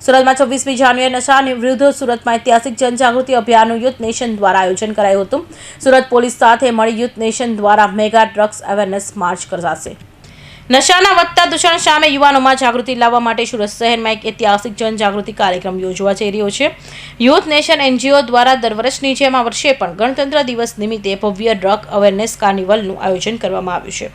સુરતમાં છવ્વીસમી જાન્યુઆરી નશાની વિરુદ્ધ સુરતમાં ઐતિહાસિક જનજાગૃતિ અભિયાનનું યુથ નેશન દ્વારા આયોજન કરાયું હતું. સુરત પોલીસ સાથે મળી યુથ નેશન દ્વારા મેગા ડ્રગ્સ અવેરનેસ માર્ચ કરાશે. નશાના વધતા દૂષણ સામે યુવાનોમાં જાગૃતિ લાવવા માટે સુરત શહેરમાં એક ઐતિહાસિક જનજાગૃતિ કાર્યક્રમ યોજવા જઈ રહ્યો છે. યુથ નેશન એનજીઓ દ્વારા દર વર્ષની જેમ આ વર્ષે પણ ગણતંત્ર દિવસ નિમિત્તે ભવ્ય ડ્રગ અવેરનેસ કાર્નિવલનું આયોજન કરવામાં આવ્યું છે.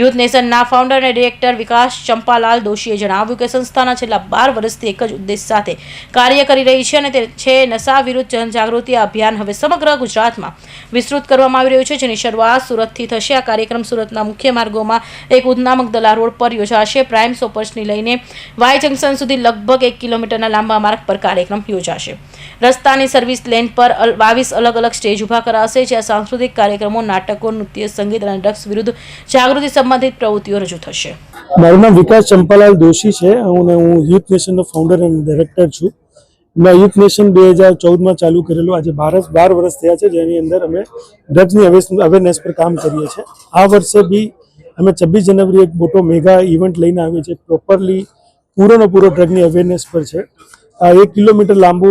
યુથ નેશનના ફાઉન્ડર અને ડિરેક્ટર વિકાસ ચંપાલાલ દોશીએ જણાવ્યું કે સંસ્થાના છેલ્લા બાર વર્ષથી એક જ ઉદ્દેશ સાથે કાર્ય કરી રહી છે અને તે છે નશા વિરુદ્ધ જનજાગૃતિ અભિયાન હવે સમગ્ર ગુજરાતમાં વિસ્તૃત કરવામાં આવી રહ્યું છે, જેની શરૂઆત સુરતથી થશે. આ કાર્યક્રમ સુરતના મુખ્ય માર્ગોમાં એક ઉધના મગદલા રોડ પર યોજાશે. પ્રાઇમ સોપર્સની લઈને વાય જંકશન સુધી લગભગ એક કિલોમીટરના લાંબા માર્ગ પર કાર્યક્રમ યોજાશે. રસ્તાની સર્વિસ લેન પર બાવીસ અલગ અલગ સ્ટેજ ઊભા કરાશે, જ્યાં સાંસ્કૃતિક કાર્યક્રમો, નાટકો, નૃત્ય, સંગીત અને ડ્રગ્સ વિરુદ્ધ જાગૃતિ સંબંધિત પ્રવૃત્તિઓ રજૂ થશે. મારું નામ વિકાસ ચંપાલાલ દોશી છે. હું હું યુથ નેશનનો ફાઉન્ડર અને ડાયરેક્ટર છું. મેં યુથ નેશન બે હજાર ચૌદમાં ચાલુ કરેલું. આજે બાર બાર વર્ષ થયા છે, જેની અંદર અમે ડ્રગ્સની અવેરનેસ પર કામ કરીએ છીએ. આ વર્ષે બી અમે છવ્વીસ જનવરી એક મોટો મેગા ઇવેન્ટ લઈને આવીએ છીએ પ્રોપરલી પૂરોનો પૂરો ડ્રગની અવેરનેસ પર છે. આ એક કિલોમીટર લાંબુ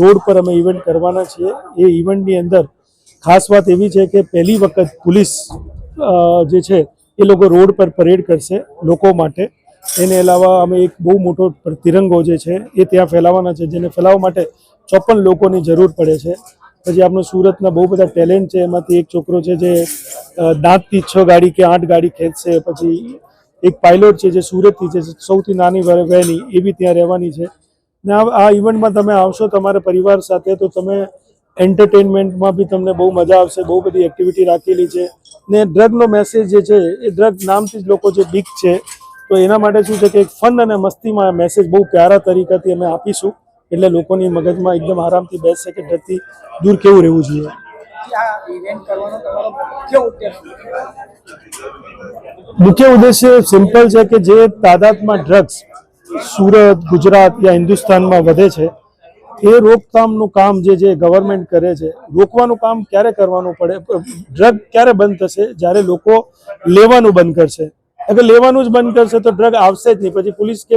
રોડ પર અમે ઇવેન્ટ કરવાના છીએ. એ ઇવેન્ટની અંદર ખાસ વાત એવી છે કે પહેલી વખત પોલીસ જે છે એ લોકો રોડ પર પરેડ કરશે લોકો માટે. એને અલાવા અમે એક બહુ મોટો તિરંગો જે છે એ ત્યાં ફેલાવવાના છે, જેને ફેલાવવા માટે ચોપન લોકોની જરૂર પડે છે. પછી આપણો સુરતના બહુ બધા ટેલેન્ટ છે, એમાંથી એક છોકરો છે જે દાંતથી છ ગાડી કે આઠ ગાડી ખેંચશે, પછી એક પાયલોટ છે જે સુરતથી છે, સૌથી નાની વહેની એ બી ત્યાં રહેવાની છે. ને આ ઇવેન્ટમાં તમે આવશો તમારા પરિવાર સાથે તો તમે એન્ટરટેનમેન્ટમાં બી તમને બહુ મજા આવશે, બહુ બધી એક્ટિવિટી રાખેલી છે. ને ડ્રગનો મેસેજ જે છે, એ ડ્રગ નામથી જ લોકો જે બીક છે, તો એના માટે શું છે કે એક ફન અને મસ્તીમાં મેસેજ બહુ પ્યારા તરીકાથી અમે આપીશું. એટલે લોકોની મગજમાં એકદમ આરામથી બેસે કે ડરથી દૂર કેવું રહેવું જોઈએ? મુખ્ય ઉદ્દેશ્ય સિમ્પલ છે કે જે તાદાદમાં ડ્રગ્સ સુરત, ગુજરાત યા હિન્દુસ્તાનમાં વધે છે, એ રોકથામનું કામ જે જે ગવર્મેન્ટ કરે છે, રોકવાનું કામ ક્યારે કરવાનું પડે? ડ્રગ ક્યારે બંધ થશે? જ્યારે લોકો લેવાનું બંધ કરશે. અગર લેવાનું જ બંધ કરશે તો ડ્રગ આવશે જ નહીં. પછી પોલીસ કે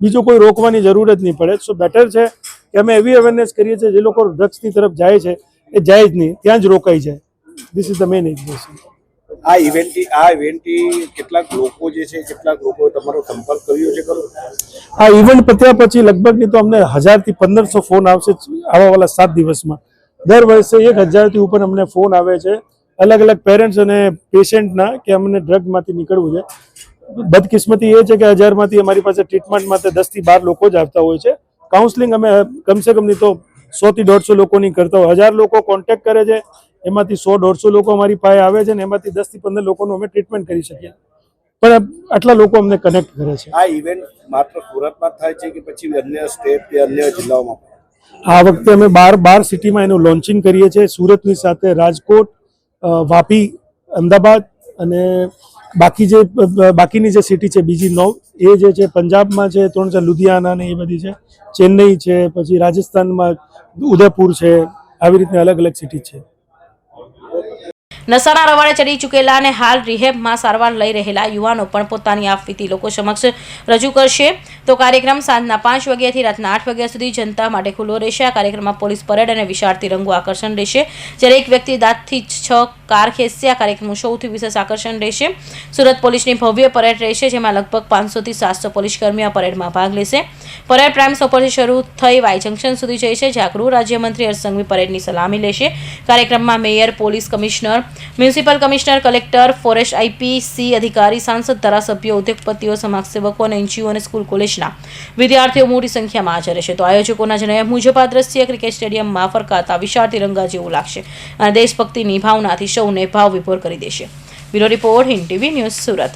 બીજું કોઈ રોકવાની જરૂર જ નહીં પડે. સો બેટર છે કે અમે એવી અવેરનેસ કરીએ છીએ જે લોકો ડ્રગ્સની તરફ જાય છે. એ જાય જ નહીં. ત્યાં જ રોકાઈ જાય. This is the main education આ ઇવેન્ટથી આ ઇવેન્ટથી કેટલાક લોકો જે છે કેટલાક લોકો તમારો સંપર્ક કર્યો છે ખરો? આ ઇવેન્ટ પત્યા પછી લગભગની તો અમને હજારથી પંદરસો ફોન આવશે આવાવાળા સાત દિવસમાં. દર વર્ષે એક હજારથી ઉપર અમને ફોન આવે છે. અલગ અલગ પેરેન્ટ્સ અને પેશન્ટના કે અમને ડ્રગમાંથી નીકળવું છે. બદકિસ્મતી એ છે કે હજારમાંથી અમારી પાસે ટ્રીટમેન્ટ માટે દસથી બાર લોકો જ આવતા હોય છે. કાઉન્સલિંગ અમે કમસે કમ નહીં તો સોથી દોઢસો લોકોની કરતા હોય. હજાર લોકો કોન્ટેક્ટ કરે છે એમાંથી સો દોઢસો લોકો અમારી પાસે આવે છે ને એમાંથી દસથી પંદર લોકોનું અમે ટ્રીટમેન્ટ કરી શકીએ. પણ આટલા લોકો અમને કનેક્ટ કરે છે. આ ઇવેન્ટ માત્ર સુરતમાં થાય છે કે પછી અન્ય સ્ટેટ કે અન્ય જિલ્લાઓમાં આ વખતે અમે બાર બાર સિટીમાં એનું લોન્ચિંગ કરીએ છીએ. સુરતની સાથે રાજકોટ વાપી અમદાવાદ અને બાકી જે બાકીની જે સિટી છે, બીજી નવ, એ જે છે, પંજાબમાં છે, ત્રણ છે લુધિયાના ને એ બધી છે, ચેન્નઈ છે, પછી રાજસ્થાનમાં ઉદયપુર છે, આવી રીતના અલગ અલગ સિટી છે. નશાના રવાડે ચડી ચૂકેલા અને હાલ રિહેબમાં સારવાર લઈ રહેલા યુવાનો પણ પોતાની આપવીતી લોકો સમક્ષ રજૂ કરશે. તો કાર્યક્રમ સાંજના પાંચ વાગ્યાથી રાતના આઠ વાગ્યા સુધી જનતા માટે ખુલ્લો રહેશે. આ કાર્યક્રમમાં પોલીસ પરેડ અને વિશાળ તિરંગો આકર્ષણ રહેશે. જ્યારે એક વ્યક્તિ દાંતથી છ કાર ખેંચશે, આ કાર્યક્રમનું સૌથી વિશેષ આકર્ષણ રહેશે. સુરત પોલીસની ભવ્ય પરેડ રહેશે, જેમાં લગભગ પાંચસોથી સાતસો પોલીસ કર્મીઓ આ પરેડમાં ભાગ લેશે. પરેડ પ્રાઇમ સોપરથી શરૂ થઈ વાય જંકશન સુધી જશે જ્યાં ગૃહ રાજ્યમંત્રી હર્ષ પરેડની સલામી લેશે. કાર્યક્રમમાં mayor, police commissioner municipal commissioner collector forest IP C અધિકારી સાંસદ ધારાસભ્યો ઉદ્યોગપતિઓ સમાજસેવકો અને એનજીઓ અને સ્કૂલ કોલેજના વિદ્યાર્થીઓ મોટી સંખ્યામાં હાજર રહેશે. તો આયોજકોના જણાવ્યા મુજબ આ દ્રશ્ય ક્રિકેટ સ્ટેડિયમમાં ફરકાતા વિશાળ તિરંગા જેવું લાગશે અને દેશભક્તિની ભાવનાથી સૌને ભાવ વિભોર કરી દેશે. Bureau report, Hind TV news Surat.